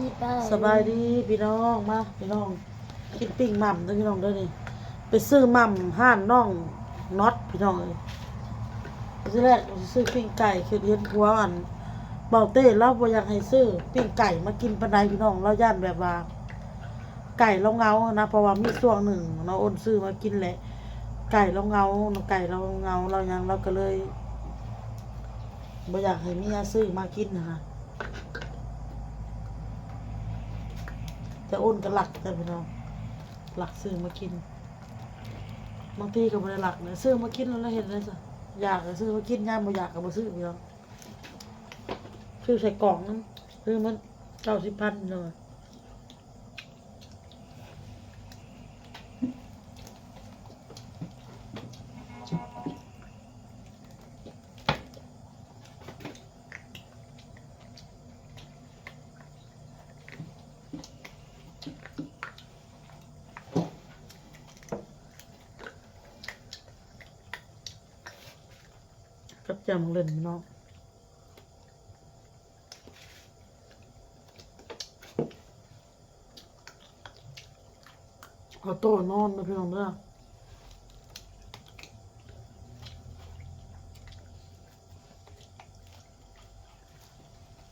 ดีป้าสบายดีพี่น้องมาพี่น้องกินปิ้งหม่ำด้อพี่น้องด้อนี่ไปซื้อหม่ำห้านน้องน็อตพี่น้องเอ้ยทีแรกว่าสิซื้อปิ้งไก่คือเห็นผัวอันเบาเต้เราบ่อยากให้ซื้อปิ้งไก่มากินปนใดพี่น้องเราย่านแบบว่า ไก่เราเงานะเพราะว่ามีช่วงหนึ่งเราโอนซื้อมากินแหละ ไก่เราเงาไก่เราเงาเรายังเราก็เลยบ่อยากให้เมียซื้อมากินนะคะ จะอ้นกับหลักแต่พี่น้องหลักซื้อมากินบางทีก็ไม่ได้หลักเลยซื้อมากินแล้วเราเห็นเลยสิอยากก็ซื้อมากินย่ามบ่อยากก็บ่ซื้อพี่น้องซื้อใส่กล่องนั้นซื้อมันเก้าสิบพันเลย กับจมของเล่นพี่น้องเอาต๊ะนอนนะพี่น้องเด้อ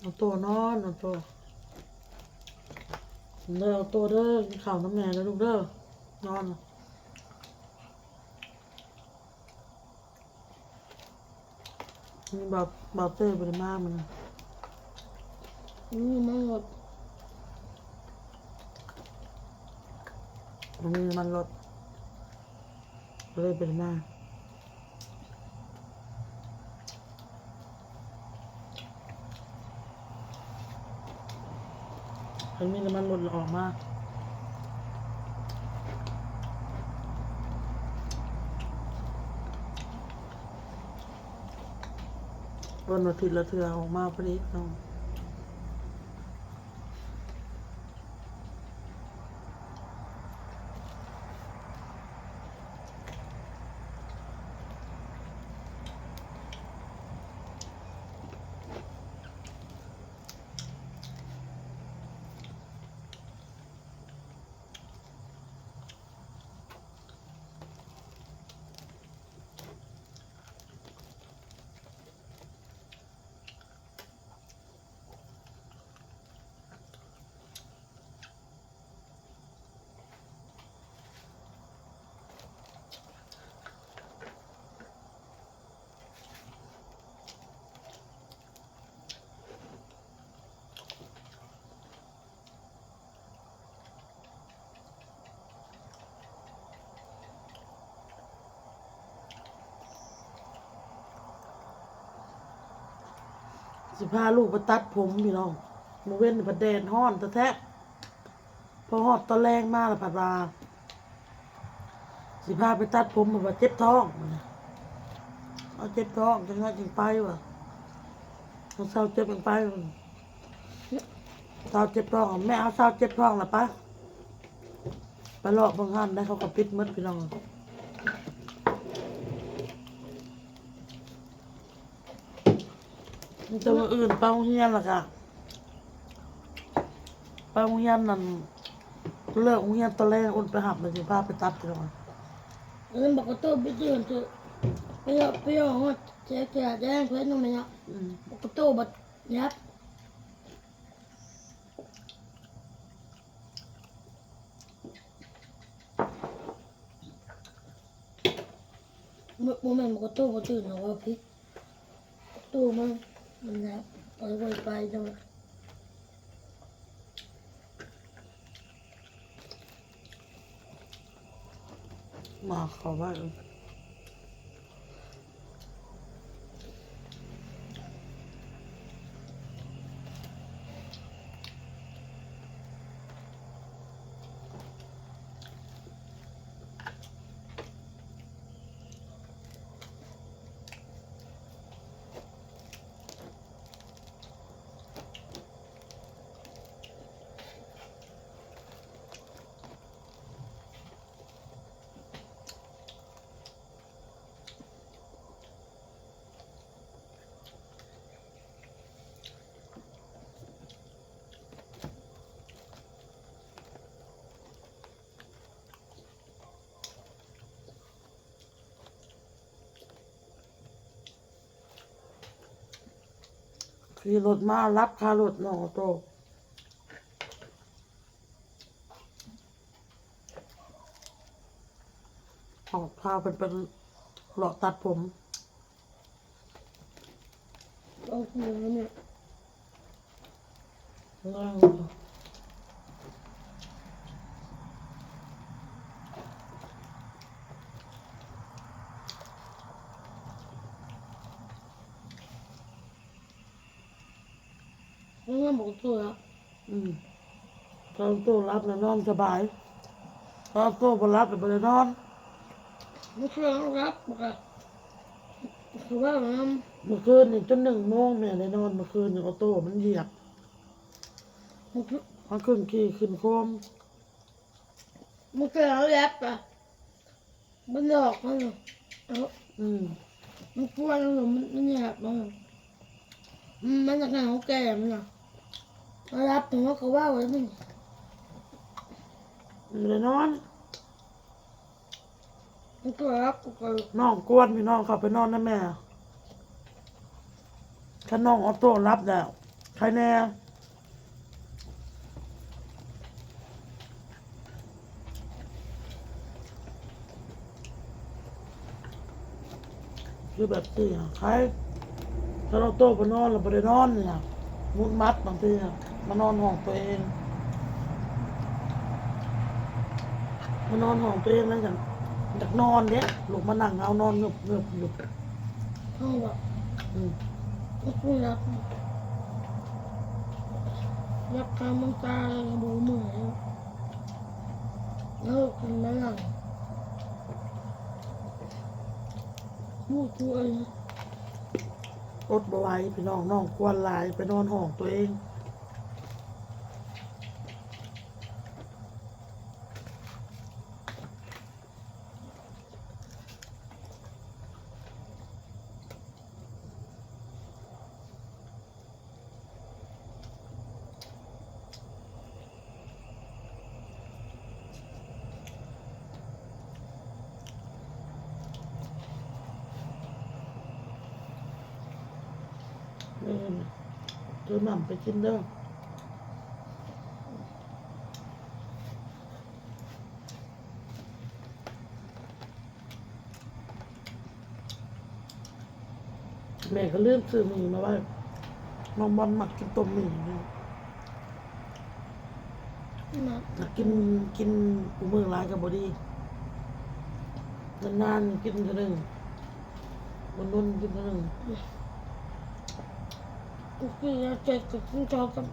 เอาต๊ะนอนเอาต๊ะเด้อเอาต๊ะเด้อข้าวน้ำแม่แล้วลูกเด้อนอนนะ มีบาบาเต้บริมากมันนี่มันหมดมันมีมันรถเลยบริมากมันมีน้ำมันรถออกมา วันอาทิตย์ละเทือออกมาพอดีน้อง สิพาลูกไปตัดผมพี่น้องมาเว้นประแดนห้อนตะแทะพอหอดตะแรงมากล้วผัดว่าสิพาไปตัดผมแบบว่าเจ็บท้องเอาเจ็บท้องจังไงจึงไปวะเอาเศร้าเจ็บจึงไปเศร้าเจ็บท้องแม่เอาเศร้าเจ็บท้องละปะไปหลอกบางหันได้เขาก็ปิดมืดพี่น้อง มันจะมาอื่นไปโรงเรียนล่ะค่ะไปโรงเรียนนั่นเลิกโรงเรียนตอนแรกอุ่นไปหับมันสิพาไปตัดกันมาแล้วบอกว่าตัวไปเดือนตัวไปเอาไปเอาหมดเจ๊แก่แดงเพื่อนนู่นเนี่ยอืมบอกว่าตัวบัดยับโมเมนต์บอกว่าตัวบัดตื่นหรอกว่าพิษตัวมัน มันยับไปไปไป ขาว่าเออขี่รถมารับคารถน้องออโต้ออกพาเป็นเป็นหลอกตัดผมเอาคืนแล้วเนี่ย นั่งแล้วก็บอกตัวแล้วอืมตอนโต้รับแล้วนอนสบายตอนโต้บ่รับแล้วบ่ได้นอนไม่เคยรับบอกอะคือว่ามันเมื่อคืนนี่จนหนึ่งโมงแม่ได้นอนเมื่อคืนนี่ออโต้มันเหยียบมันคือมันขึ้นขี่ขึ้นโคมมันเคยรับอะมันหลอกมันเหรอเอาอืมมันกลัวแล้วเหรอมันมันแยบมันเหรออืมมันจะงานของแกมันเหรอมา รับถึงว่าเขาว่าไว้มันไม่ได้นอนมันก็รับกูก็น้องกวนพี่น้องเขาไปนอนนะแม่ถ้าน้องออโต้รับแล้วใครแน่คือแบบนี้อะใครถ้าเราโต้ไปนอนเราไปได้นอนเนี่ยมุดมัดบางทีอะ มานอนห้องตัวเองมานอนห้องตัวเองแล้วอย่างอยากนอนเนี่ยลูกมานั่งเอานอนเงือบเงือบอยู่เขาบอกอืมมันก็รับรับคำมันตายบูมือแล้วแล้วกินไม่หลังพูดตัวเองอดบไหวายพี่น้องน้องกวนหลายไปนอนห้องตัวเอง เออเจอหม่ำไปกินเด้อแม่ก็เลื่อมซื้อหมี่มาไว้น้องบอลมักกินต้มหมี่เนี่ยนะอยากกินกินกูมือหลายกับบอดีนานๆกินเท่านึงวันนุ่นกินเท่านึง กูคือจะเจ็บกับคุณจองกับ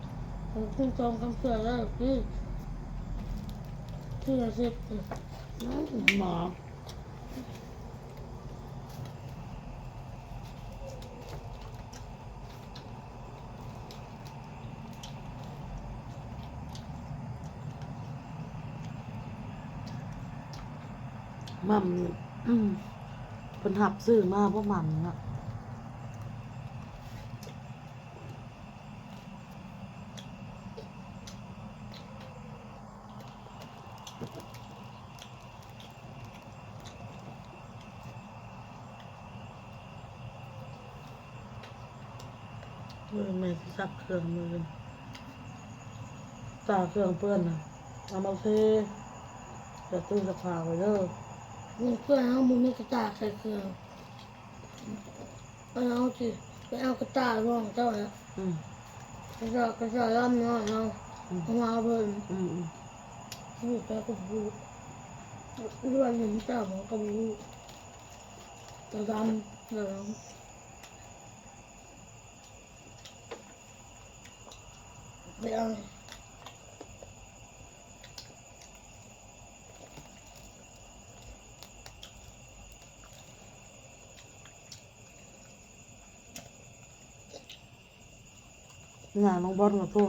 คุณจองกับเสือแล้วคือคือจะเจ็บหมาม่ำนี่อืมเป็นหับซื้อมาพวกหม่ำเนี่ย มือไม่ซักเครื่องมือตาเครื่องเปื้อนนะเอามาเทจะตู้สภาไว้เด้อมึงเพื่อนเอามึงมีกระตาใส่เครื่องไปเอาสิไปเอากระตาร่องเจ้าแล้วอืมกระตากระตาล่ำน้อยเอาเอามาเบิ่งอืมอืมพูดไปก็พูดเรื่องหนึ่งเจ้ามันก็พูดกระดำเหลือ งไปเอางานน้องบอลกับตั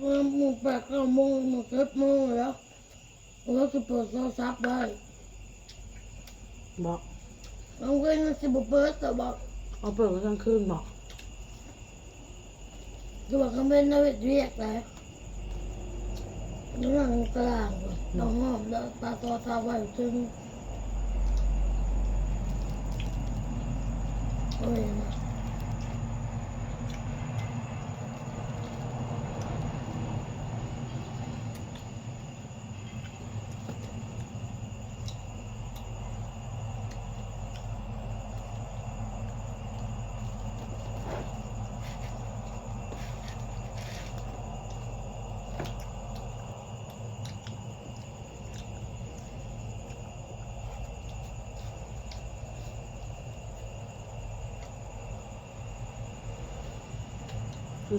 วหายากยากยักโมงอะเริ่มเริ่มโมงแปดเก้าโมงโมงสิบโมงแล้วเราจะเปิดโทรศัพท์ได้บอกบางเว้นมันจะบ่เปิดแต่บอกเอาเปิดไว้กลางคืนบอกคือว่าเขาไม่ได้เรียกแล้วนั่งกลางเลยน้องหอมแล้วตาตอตาไว้จนโอ้ยนะ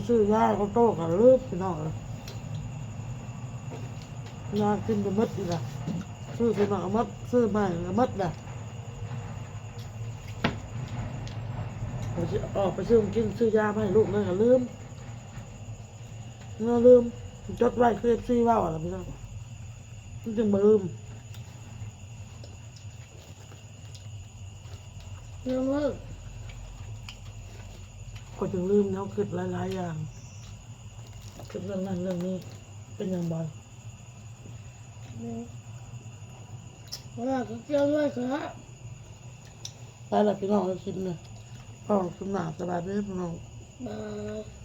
ซื้อยาเขาโตกันลืบพี่น้องเลยยากินไปหมดอีกละซื้อไปมาก็หมดซื้อมาก็หมดละเราจะออกไปซื้อกินซื้อยามาให้ลูกเลยก็ลืมเราลืมจดไว้คือเอฟซีว่าอะไรพี่น้องมันจึงมาลืมเรื่องเลิก ก็จึงลืมแล้วคิดหลายๆอย่างคิดเรื่องนั้นเรื่องนี้เป็นอย่างบ่อยเวลาก็เกี่ยวด้วยครับไปละพี่น้องก็คิดเนี่ยพ่อคุณหนาสบายไหมพี่น้องบาย